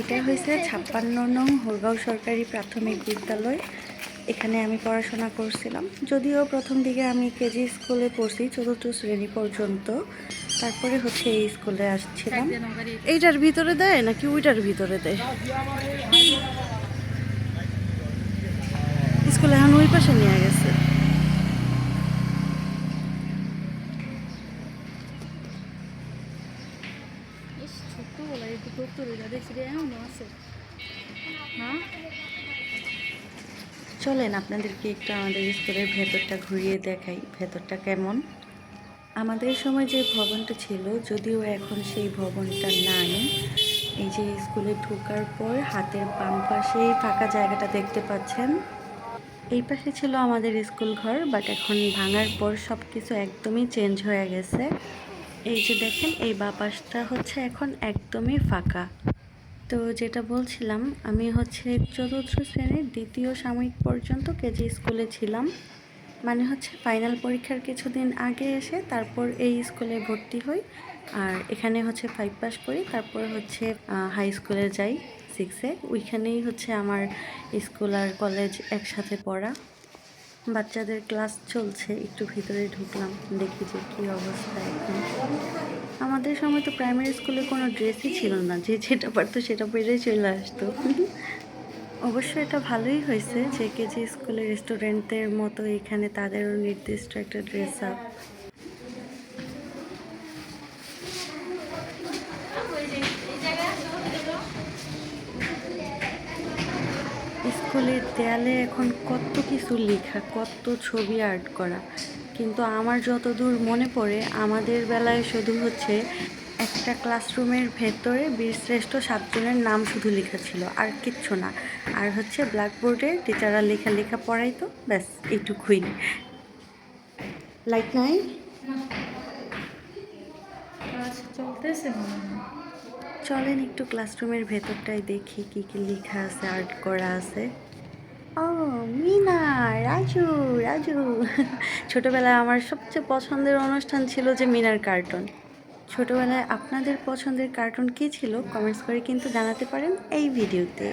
এটা হয়েছে ছাপ্পান্ন নং হোরগাঁও সরকারি প্রাথমিক বিদ্যালয়। এখানে আমি পড়াশোনা করছিলাম। যদিও প্রথম দিকে আমি কেজি স্কুলে পড়ছি, চতুর্থ শ্রেণি পর্যন্ত। তারপরে হচ্ছে এই স্কুলে আসছিলাম। এইটার ভিতরে দেয় নাকি ওইটার ভিতরে দেয়? স্কুলে এখন ওই পাশে নিয়ে গেছে। ছোট্টবেলায় একটু দপ্তরিটা দেখছি রে এমনও আছে হ্যাঁ চলেন, আপনাদেরকে একটু আমাদের স্কুলের ভেতরটা ঘুরিয়ে দেখাই, ভেতরটা কেমন? আমাদের সময় যে ভবনটা ছিল, যদিও এখন সেই ভবনটা নাই। এই যে স্কুলে ঢোকার পর হাতের বাম পাশেই ফাঁকা জায়গাটা দেখতে পাচ্ছেন। এই পাশে ছিল আমাদের স্কুল ঘর, বাট এখন ভাঙার পর সব কিছু একদমই চেঞ্জ হয়ে গেছে। এই যে দেখেন, এই বা পাশটা হচ্ছে এখন একদমই ফাঁকা। তো যেটা বলছিলাম, আমি হচ্ছে চতুর্থ শ্রেণির দ্বিতীয় সাময়িক পর্যন্ত কেজি স্কুলে ছিলাম। মানে হচ্ছে ফাইনাল পরীক্ষার কিছুদিন আগে এসে তারপর এই স্কুলে ভর্তি হই আর এখানে হচ্ছে ফাইভ পাস করি, তারপর হচ্ছে হাই স্কুলে যাই সিক্সে ওইখানেই হচ্ছে আমার স্কুল আর কলেজ একসাথে পড়া। বাচ্চাদের ক্লাস চলছে, একটু ভিতরে ঢুকলাম, দেখি যে কী অবস্থা এখন। আমাদের সময় তো প্রাইমারি স্কুলে কোনো ড্রেসই ছিল না, যে যেটা পারতো সেটা পেরেই চলে আসতো। অবশ্য এটা ভালোই হয়েছে যে কেজি স্কুলের স্টুডেন্টদের মতো এখানে তাদেরও নির্দিষ্ট একটা ড্রেস আপ স্কুলের দেয়ালে এখন কত কিছু লেখা, কত ছবি আর্ট করা। কিন্তু আমার যতদূর মনে পড়ে, আমাদের বেলায় শুধু হচ্ছে একটা ক্লাসরুমের ভেতরে বীরশ্রেষ্ঠ সাতজনের নাম শুধু লেখা ছিল, আর কিচ্ছু না। আর হচ্ছে ব্ল্যাকবোর্ডে টিচাররা লেখা লেখা পড়াইতো, ব্যাস, এইটুকুই। লাইট নাই চলতেছে চলেন একটু ক্লাসরুমের ভেতরটাই দেখি কি কি লেখা আছে আর্ট করা আছে। ও, মিনা, রাজু রাজু। ছোটবেলায় আমার সবচেয়ে পছন্দের অনুষ্ঠান ছিল যে মিনার কার্টুন। ছোটবেলায় আপনাদের পছন্দের কার্টুন কী ছিল? কমেন্টস করে কিন্তু জানাতে পারেন এই ভিডিওতে।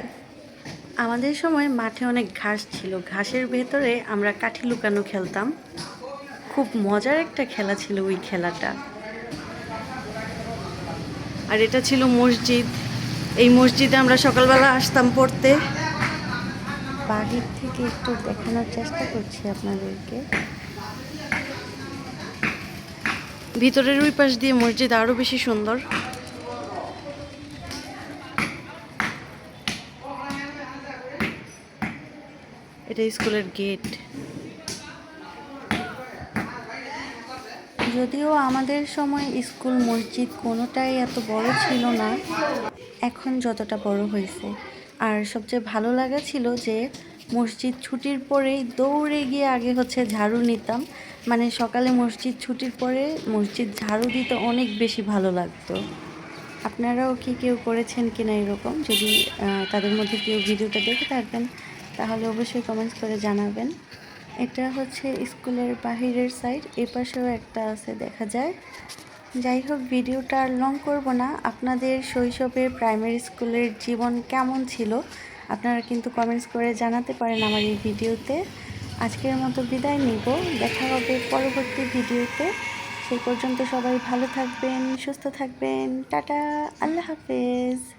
আমাদের সময় মাঠে অনেক ঘাস ছিল। ঘাসের ভেতরে আমরা কাঠি লুকানো খেলতাম। খুব মজার একটা খেলা ছিল ওই খেলাটা। আর এটা ছিল মসজিদ। এই মসজিদে আমরা সকালবেলা আসতাম পড়তে। বাড়ির থেকে একটু দেখানোর চেষ্টা করছি আপনাদেরকে। ভিতরের ওই পাশ দিয়ে মসজিদ আরও বেশি সুন্দর। এটা স্কুলের গেট। যদিও আমাদের সময় স্কুল মসজিদ কোনোটাই এত বড় ছিল না, এখন যতটা বড় হয়েছে। আর সবচেয়ে ভালো লাগা ছিল যে মসজিদ ছুটির পরেই দৌড়ে গিয়ে আগে হচ্ছে ঝাড়ু নিতাম। মানে সকালে মসজিদ ছুটির পরে মসজিদ ঝাড়ু দিতে অনেক বেশি ভালো লাগতো। আপনারাও কি কেউ করেছেন কিনা এরকম? যদি তাদের মধ্যে কেউ ভিডিওটা দেখে থাকবেন, তাহলে অবশ্যই কমেন্টস করে জানাবেন। এটা হচ্ছে স্কুলের বাহিরের সাইড এপাশেও একটা আছে দেখা যায়। যাই হোক, ভিডিওটা আর লং করব না। আপনাদের শৈশবে প্রাইমারি স্কুলের জীবন কেমন ছিল, আপনারা কিন্তু কমেন্টস করে জানাতে পারেন আমার এই ভিডিওতে। আজকের মতো বিদায় নিব। দেখা হবে পরবর্তী ভিডিওতে। সেই পর্যন্ত সবাই ভালো থাকবেন, সুস্থ থাকবেন। টাটা, আল্লাহ হাফেজ।